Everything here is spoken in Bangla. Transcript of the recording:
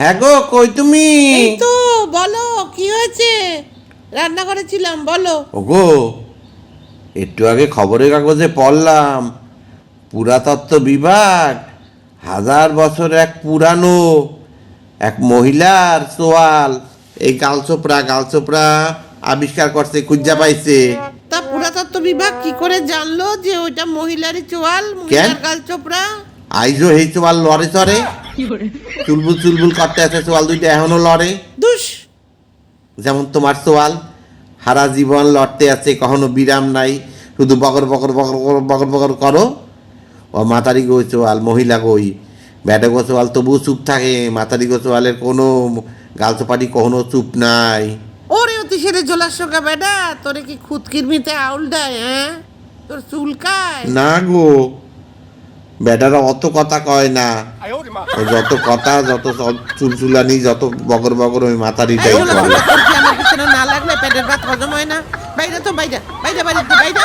হ্যাঁ গো কই তুমি? এই তো বলো কি হয়েছে? রান্না করেছিলাম বলো। ওগো একটু আগে খবরের কাগজে পড়লাম পুরাতত্ত্ব বিভাগ হাজার বছর এক পুরানো এক মহিলার সোয়াল এই গালচোপড়া গালচোপড়া আবিষ্কার করছে খুঁজা পাইছে। তা পুরাতত্ত্ব বিভাগ কি করে জানলো যে ওইটা মহিলারই চোয়াল মহিলার গাল চোপড়া আইজো এই সোয়াল লড়ে চড়ে। চুলবুল চুলবুল করতে আছে সোয়াল দুইটা এখনও লড়ে। দুষ যেমন তোমার সোয়াল সারা জীবন লড়তে আছে কখনো বিরাম নাই শুধু বকর বকর বকর বকর বকর করো। ও মাতারি গো চোয়াল মহিলা গই। ব্যাটে গো চোয়াল তবুও চুপ থাকে মাতারি গো চোয়ালের কোনো গালচোপাটি কখনো চুপ নাই। ওরে অতি সেরে জোলার সঙ্গে বেডা তোরে কি খুদ কিরমিতে আউল দেয় হ্যাঁ? তোর চুলকায় না গো ব্যাটারা অত কথা কয় না। যত কথা যত সব চুলচুলানি যত বগর বগর ওই হলো করে না লাগলে পেটের ভাত হজম হয় না? বাইরে তো বাইরে বাইরে বাইরে বাইরে।